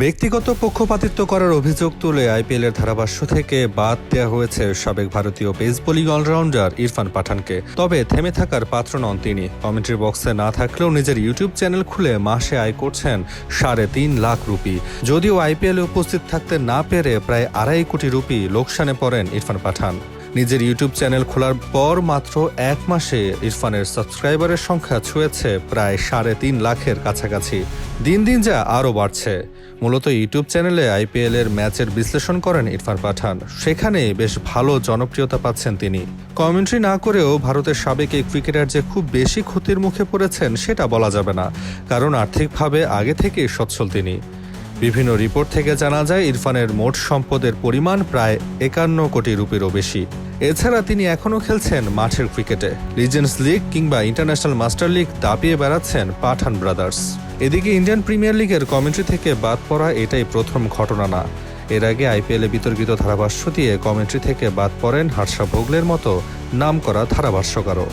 ব্যক্তিগত পক্ষপাতিত্ব করার অভিযোগ তুলে আইপিএলের ধারাভাষ্য থেকে বাদ দেওয়া হয়েছে সাবেক ভারতীয় পেস বোলিং অলরাউন্ডার ইরফান পাঠানকে। তবে থেমে থাকার পাত্র নন তিনি। কমেন্ট্রি বক্সে না থাকলেও নিজের ইউটিউব চ্যানেল খুলে মাসে আয় করছেন সাড়ে তিন লাখ রুপি। যদিও আইপিএলে উপস্থিত থাকতে না পেরে প্রায় আড়াই কোটি রুপি লোকসানে পড়েন ইরফান পাঠান। নিজের ইউটিউব চ্যানেল খোলার পর মাত্র এক মাসে ইরফানের সাবস্ক্রাইবারের সংখ্যা ছুঁয়েছে প্রায় সাড়ে তিন লাখের কাছাকাছি। দিন দিন যা আরও বাড়ছে। মূলত ইউটিউব চ্যানেলে আইপিএল এর ম্যাচের বিশ্লেষণ করেন ইরফান পাঠান। সেখানে বেশ ভালো জনপ্রিয়তা পাচ্ছেন তিনি। কমেন্ট্রি না করেও ভারতের সাবেক এই ক্রিকেটার যে খুব বেশি ক্ষতির মুখে পড়েছেন, সেটা বলা যাবে না। কারণ আর্থিকভাবে আগে থেকেই সচ্ছল তিনি। বিভিন্ন রিপোর্ট থেকে জানা যায়, ইরফানের মোট সম্পদের পরিমাণ প্রায় একান্ন কোটি রুপিরও বেশি। এছাড়া তিনি এখনও খেলছেন মাঠের ক্রিকেটে। লিজেন্ডস লিগ কিংবা ইন্টারন্যাশনাল মাস্টার লিগ দাপিয়ে বেড়াচ্ছেন পাঠান ব্রাদার্স। এদিকে ইন্ডিয়ান প্রিমিয়ার লিগের কমেন্ট্রি থেকে বাদ পড়া এটাই প্রথম ঘটনা না। এর আগে আইপিএলে বিতর্কিত ধারাভাষ্য দিয়ে কমেন্ট্রি থেকে বাদ পড়েন হার্ষা ভোগলের মতো নাম করা ধারাভাষ্যকারও।